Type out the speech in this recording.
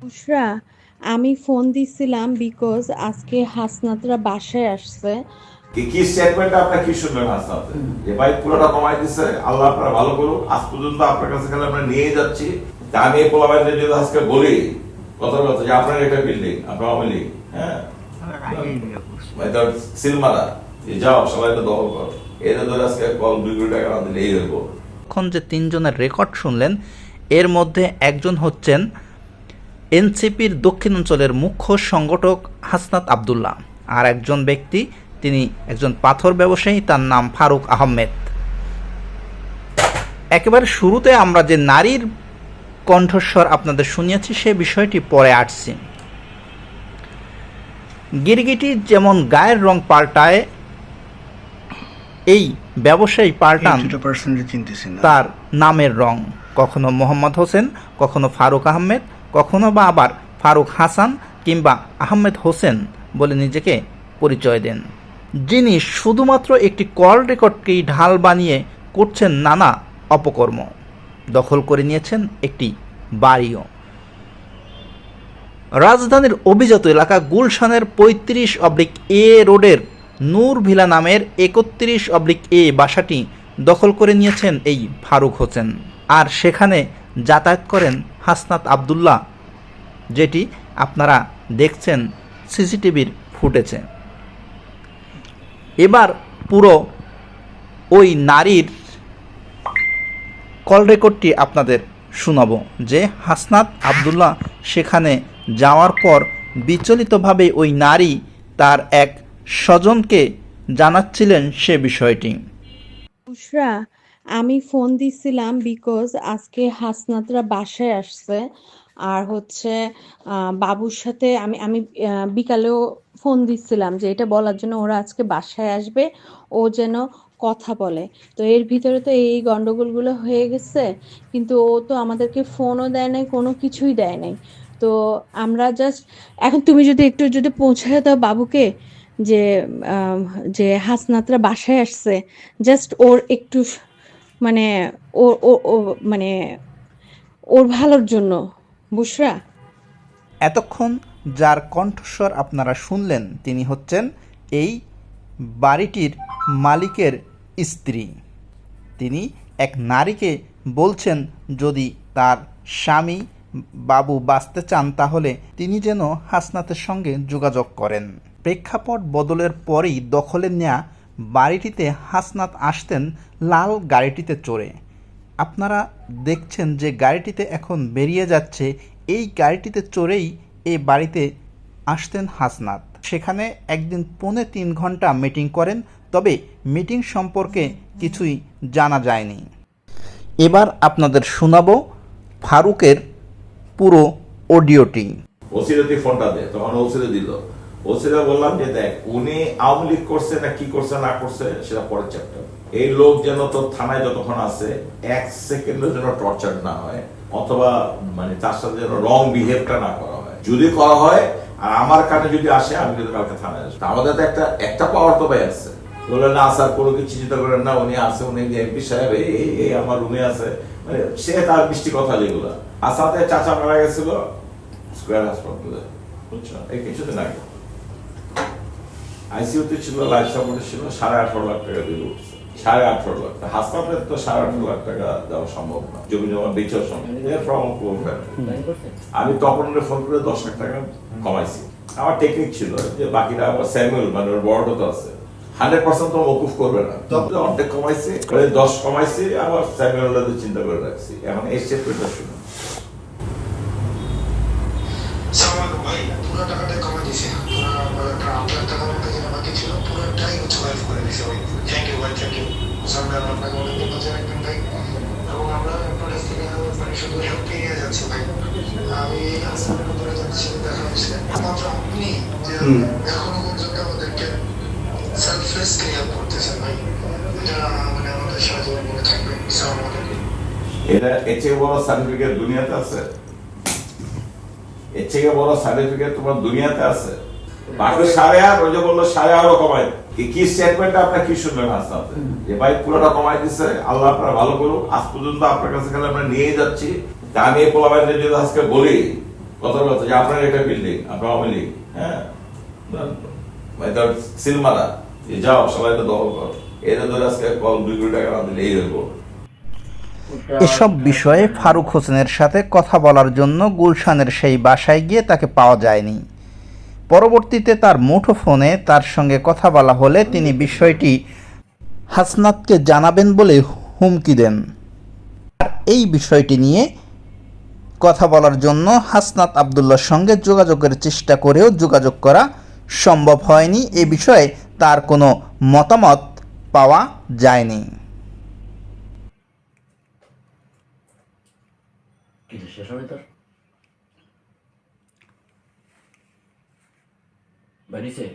বুশরা আমি ফোন দিছিলাম বিকজ আজকে হাসনাতরা বাসায় আসছে। কি কি স্টেটমেন্ট আপনার কি শুনবেন হাসনাতে? যে ভাই পুরোটা কমাই দিছে আল্লাহ আপনারা ভালো করুক। আজ পর্যন্ত আপনার কাছে খালি আমরা নিয়ে যাচ্ছি। তা আমি এই যদি আজকে বলি কথা কথা যে আপনার এটা বিল্ডিং আপনার আওয়ামী লীগ হ্যাঁ? এটা সিল মারা যে যাও সবাই তো দখল করো। এটা ধরে আজকে কল দুই কোটি টাকা না দিলে এই হইব এখন যে তিনজনের রেকর্ড শুনলেন এর মধ্যে একজন হচ্ছেন এনসিপির দক্ষিণাঞ্চলের মুখ্য সংগঠক হাসনাত আবদুল্লাহ। আর একজন ব্যক্তি তিনি একজন পাথর ব্যবসায়ী তার নাম ফারুক আহমেদ। একেবারে শুরুতে আমরা যে নারীর কণ্ঠস্বর আপনাদের শুনিয়েছি সে বিষয়টি পরে আসছি। গিরগিটি যেমন গায়ের রং পাল্টায় এই ব্যবসায়ী পাল্টান তার নামের রং। কখনো মোহাম্মদ হোসেন কখনো ফারুক আহমেদ কখনো বা আবার ফারুক হাসান কিংবা আহমেদ হোসেন বলে নিজেকে পরিচয় দেন। যিনি শুধুমাত্র একটি কল রেকর্ডকেই ঢাল বানিয়ে করছেন নানা অপকর্ম। দখল করে নিয়েছেন একটি বাড়িও। রাজধানীর অভিজাত এলাকা গুলশানের পঁয়ত্রিশ অব্লিক এ রোডের নূর ভিলা নামের একত্রিশ অব্লিক এ বাসাটি দখল করে নিয়েছেন এই ফারুক হোসেন। আর সেখানে যাতায়াত করেন হাসনাত আবদুল্লাহ, যেটি আপনারা দেখছেন সিসিটিভির ফুটেছে এবার পুরো ওই নারীর কল রেকর্ডটি আপনাদের শোনাবো, যে হাসনাত আবদুল্লাহ সেখানে যাওয়ার পর বিচলিতভাবে ওই নারী তার এক স্বজনকে জানাচ্ছিলেন সে বিষয়টি। আমি ফোন দিছিলাম বিকজ আজকে হাসনাতরা বাসায় আসছে। আর হচ্ছে বাবুর সাথে আমি আমি বিকালেও ফোন দিচ্ছিলাম যে এটা বলার জন্য ওরা আজকে বাসায় আসবে, ও যেন কথা বলে। তো এর ভিতরে তো এই গন্ডগোলগুলো হয়ে গেছে, কিন্তু ও তো আমাদেরকে ফোনও দেয় নাই, কোনো কিছুই দেয় নাই। তো আমরা জাস্ট এখন তুমি যদি একটু যদি পৌঁছায় দাও বাবুকে যে যে হাসনাতরা বাসায় আসছে জাস্ট ওর একটু মানে ও ও মানে ওর ভালোর জন্য, বুসরা। এতক্ষণ যার কণ্ঠস্বর আপনারা শুনলেন, তিনি হচ্ছেন এই বাড়িটির মালিকের স্ত্রী। তিনি এক নারীকে বলছেন, যদি তার স্বামী বাবু বাঁচতে চান, তাহলে তিনি যেন হাসনাতের সঙ্গে যোগাযোগ করেন। প্রেক্ষাপট বদলের পরেই দখলে নেয়া বাড়িটিতে হাসনাত আসতেন লাল গাড়িটিতে চড়ে। আপনারা দেখছেন যে গাড়িটিতে এখন বেরিয়ে যাচ্ছে, এই গাড়িটিতে চড়েই এই বাড়িতে আসতেন হাসনাত। সেখানে একদিন পৌনে তিন ঘণ্টা মিটিং করেন, তবে মিটিং সম্পর্কে কিছুই জানা যায়নি। এবার আপনাদের শোনাবো ফারুকের পুরো অডিওটি। ফোনটা তখন ওসিরে দিল। ওসিরে বললাম যে, দেখ, উনি আওয়ামী লীগ করছে না, কি করছে, না করছে, সেটা পরের চ্যাপ্টার এই লোক যেন তোর থানায় যতক্ষণ আছে, এক সেকেন্ডের জন্য টর্চার না হয়, অথবা মানে তার সাথে যেন রং বিহেভটা না করা হয়। যদি করা হয়, আর আমার কানে যদি আসে, আমি কিন্তু কালকে থানায় আসব। আমাদের তো একটা একটা পাওয়ার তো ভাই আছে। বললেন, না স্যার, কোনো কিছু চিন্তা করেন না, উনি আছে, উনি এমপি সাহেব, এই আমার রুমে আছে। মানে সে তার মিষ্টি কথা যেগুলো। সাথে চাচা মারা গেছিল স্কোয়ার হাসপাতালে বুঝছ এই কিছুদিন আগে। আইসিইউতে ছিল লাইফ সাপোর্টে ছিল সাড়ে আঠারো লাখ টাকা বিল উঠছে সাড়ে আঠারো লাখ টাকা। হাসপাতালে তো সাড়ে আঠারো লাখ টাকা দেওয়া সম্ভব না। জমি জমা বেচার সম্ভব আমার। আমি তপনের ফোন করে দশ লাখ টাকা কমাইছি। আমার টেকনিক ছিল যে বাকিরা আবার স্যামুয়েল মানে ওর বড় তো আছে। হান্ড্রেড পার্সেন্ট তো মকুফ করবে না। তখন অর্ধেক কমাইছি দশ কমাইছি আবার স্যামুয়েল চিন্তা করে রাখছি। এখন এই স্টেটমেন্টটা সামনে অনেক ভাই। এবং আমরা থেকে মানে শুধু হেল্প পেয়ে যাচ্ছি ভাই। আমি হাসপাতালে ধরে যাচ্ছি দেখা হয়েছে একমাত্র আপনি যে এখনও পর্যন্ত আমাদেরকে সেলফলেসকে হেল্প করতেছেন ভাই এটা মানে আমাদের সারা জীবন মনে থাকবে সালাম আলাইকুম এটা এর থেকে বড় সার্টিফিকেট দুনিয়াতে আছে? এর থেকে বড় সার্টিফিকেট তোমার দুনিয়াতে আছে? সাড়ে আট ওই বলল সাড়ে আরও কমাই কি কি স্টেটমেন্ট আপনার কি শুনবেন হাসনাতে যে ভাই পুরোটা কমাই দিছে আল্লাহ আপনার ভালো করুক। আজ পর্যন্ত আপনার কাছে খালি আমরা নিয়ে যাচ্ছি। তা আমি এই যদি আজকে বলি কথা যে আপনার একটা বিল্ডিং আপনার আওয়ামী লীগ হ্যাঁ? এটা যাও সবাই তো দখল কর। এদের ধরে আজকে কল দুই কোটি টাকা না দিলে এই হইব এসব বিষয়ে ফারুক হোসেনের সাথে কথা বলার জন্য গুলশানের সেই বাসায় গিয়ে তাকে পাওয়া যায়নি। পরবর্তীতে তার মুঠো ফোনে তার সঙ্গে কথা বলা হলে তিনি বিষয়টি হাসনাতকে জানাবেন বলে হুমকি দেন। আর এই বিষয়টি নিয়ে কথা বলার জন্য হাসনাত আবদুল্লার সঙ্গে যোগাযোগের চেষ্টা করেও যোগাযোগ করা সম্ভব হয়নি। এ বিষয়ে তার কোনো মতামত পাওয়া যায়নি। শেষ হবে তোর বাড়িছে